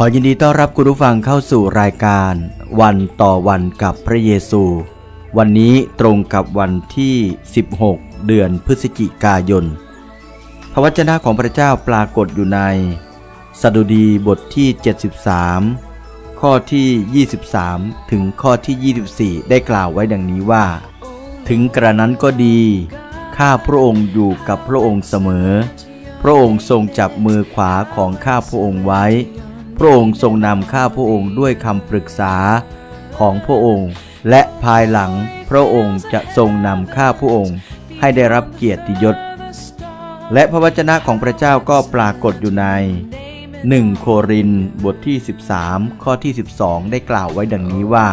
ขอยินดีต้อนรับคุณผู้ฟังเข้าสู่รายการ วันต่อวันกับพระเยซู วันนี้ตรงกับวันที่ 16 เดือนพฤศจิกายน พระวจนะของพระเจ้าปรากฏอยู่ในสดุดีบทที่ 73 ข้อที่ 23 ถึงข้อที่ 24 ได้กล่าวไว้ดังนี้ว่า ถึงกระนั้นก็ดี ข้าพระองค์อยู่กับพระองค์เสมอ พระองค์ทรงจับมือขวาของข้าพระองค์ไว้ พระองค์ทรงนำข้าพระองค์ด้วยคำปรึกษาของพระองค์ และภายหลังพระองค์จะทรงนำข้าพระองค์ให้ได้รับเกียรติยศ และพระวจนะของพระเจ้าก็ปรากฏอยู่ใน 1 โครินบทที่ 13 ข้อที่ 12 ได้กล่าวไว้ดังนี้ว่า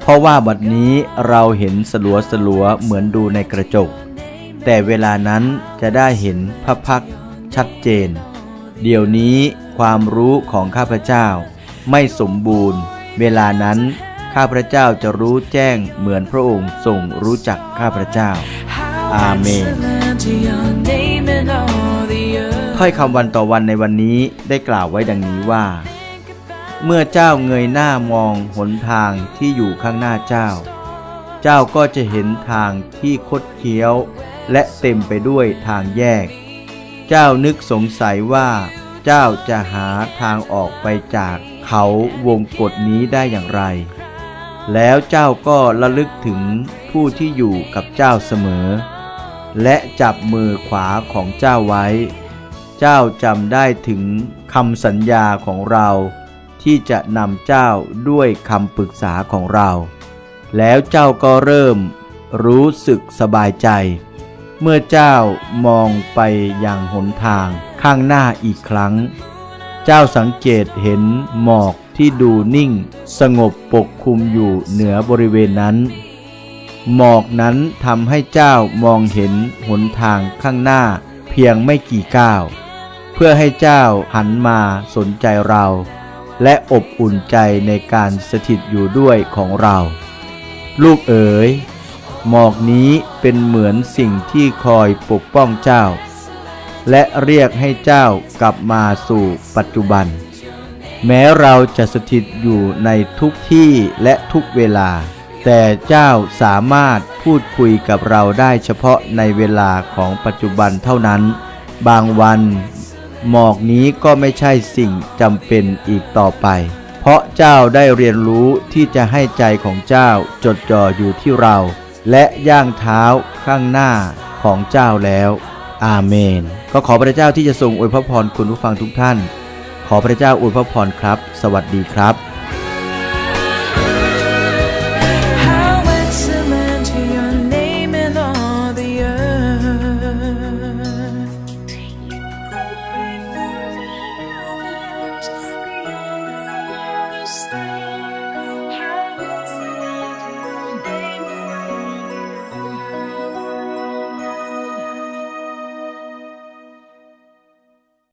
เพราะว่าบัดนี้เราเห็นสลัวสลัวเหมือนดูในกระจก แต่เวลานั้นจะได้เห็นพระพักชัดเจน เดี๋ยวนี้ ความรู้ของข้าพเจ้า ไม่สมบูรณ์ เวลานั้นข้าพระเจ้าจะรู้แจ้งเหมือนพระองค์ทรงรู้จักข้าพระเจ้า อาเมนถ้อยคำวันต่อวันในวันนี้ได้กล่าวไว้ดังนี้ว่า เมื่อเจ้าเงยหน้ามองหนทางที่อยู่ข้างหน้าเจ้า เจ้าก็จะเห็นทางที่คดเคี้ยว และเต็มไปด้วยทางแยก เจ้านึกสงสัยว่า เจ้าจะหาทางออกไปจากเขาวงกฏนี้ได้อย่างไร แล้วเจ้าก็ระลึกถึงผู้ที่อยู่กับเจ้าเสมอ และจับมือขวาของเจ้าไว้ เจ้าจำได้ถึงคำสัญญาของเรา ที่จะนำเจ้าด้วยคำปรึกษาของเรา แล้วเจ้าก็เริ่มรู้สึกสบายใจ เมื่อเจ้ามองไปยังหนทาง ข้างหน้าอีกครั้ง เจ้าสังเกตเห็นหมอกที่ดูนิ่ง สงบปกคลุมอยู่เหนือบริเวณนั้น หมอกนั้นทำให้เจ้ามองเห็นหนทางข้างหน้าเพียงไม่กี่ก้าว เพื่อให้เจ้าหันมาสนใจเรา และอบอุ่นใจในการสถิตอยู่ด้วยของเรา ลูกเอ๋ยหมอกนี้เป็นเหมือนสิ่งที่คอยปกป้องเจ้า และเรียกให้เจ้ากลับมาสู่ปัจจุบัน แม้เราจะสถิตอยู่ในทุกที่และทุกเวลา แต่เจ้าสามารถพูดคุยกับเราได้เฉพาะในเวลาของปัจจุบันเท่านั้น บางวันหมอกนี้ก็ไม่ใช่สิ่งจำเป็นอีกต่อไป เพราะเจ้าได้เรียนรู้ที่จะให้ใจของเจ้าจดจ่ออยู่ที่เรา และย่างเท้าข้างหน้าของเจ้าแล้ว อาเมน ก็ขอพระเจ้าที่จะทรงอวยพระพรคุณผู้ฟังทุกท่าน ขอพระเจ้าอวยพระพรครับ สวัสดีครับ